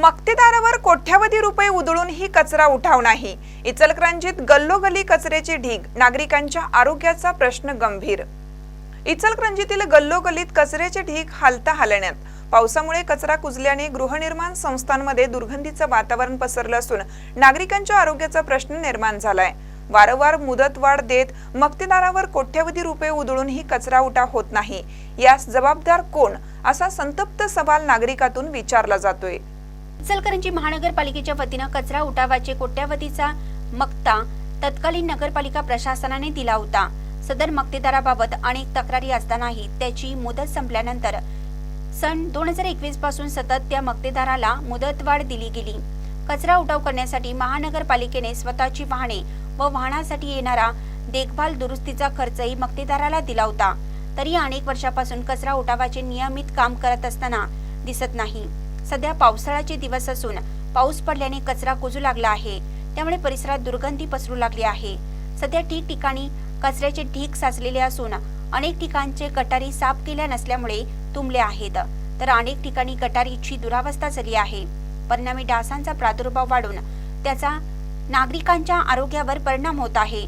मक्तेदारावर कोट्यावधी रुपये उधळूनही कचरा उठाव नाही. इचलकरंजीत गल्लोगल्ली कचऱ्याची ढीग नागरिकांच्या आरोग्याचा प्रश्न गंभीर. इचलकरंजीतील गल्लोगल्लीत कचऱ्याचे ढीग हालता हालण्यात. पावसामुळे कचरा कुजल्याने गृहनिर्माण संस्थांमध्ये दुर्गंधीचं वातावरण पसरलं असून नागरिकांच्या आरोग्याचा प्रश्न निर्माण झालाय. वारंवार मुदतवाढ देत मक्तेदारावर कोट्यवधी रुपये उधळूनही कचरा उठाव होत नाही. यास जबाबदार कोण? असा संतप्त सवाल नागरिकातून विचारला जातोय. इचलकरंजी महानगरपालिकेच्या वतीनं कचरा उठावाचे कोट्यावधीचा मक्ता तत्कालीन नगरपालिका प्रशासनाने दिला होता. सदर मक्तेदाराबाबत अनेक तक्रारी असतानाही त्याची मुदत संपल्यानंतर सन दोन हजार एकवीसपासून सतत त्या मक्तेदाराला मुदतवाढ दिली गेली. कचरा उठाव करण्यासाठी महानगरपालिकेने स्वतःची वाहने व वाहनासाठी येणारा देखभाल दुरुस्तीचा खर्चही मक्तेदाराला दिला होता. तरी अनेक वर्षापासून कचरा उठावाचे नियमित काम करत असताना दिसत नाही. सध्या पावसाळ्याचे दिवस असून पाऊस पडल्याने कचरा कुजू लागला आहे. त्यामुळे परिसरात दुर्गंधी पसरू लागली आहे. सध्या ठिकठिकाणी कचऱ्याचे ढीग साचलेले असून अनेक ठिकाणचे गटारी साफ केल्या नसल्यामुळे तुंबले आहेत. तर अनेक ठिकाणी गटारीची दुरावस्था झाली आहे. परिणामी डासांचा प्रादुर्भाव वाढून त्याचा नागरिकांच्या आरोग्यावर परिणाम होत आहे.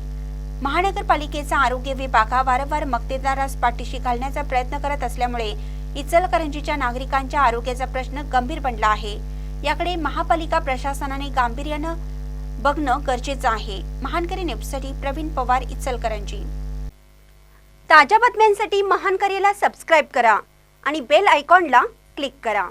महानगरपालिकेचा आरोग्य विभाग हा वारंवार मक्तेदारास पाठीशी घालण्याचा प्रयत्न करत असल्यामुळे इचलकरंजीच्या नागरिकांच्या आरोग्याचा प्रश्न गंभीर बनला आहे. याकडे महापालिका प्रशासनाने गांभीर्यानं बघणं गरजेचं आहे. महानकरी न्यूजसाठी प्रवीण पवार इचलकरंजी. ताज्या बातम्यांसाठी महानकरीला सबस्क्राईब करा आणि बेल आयकॉनला क्लिक करा.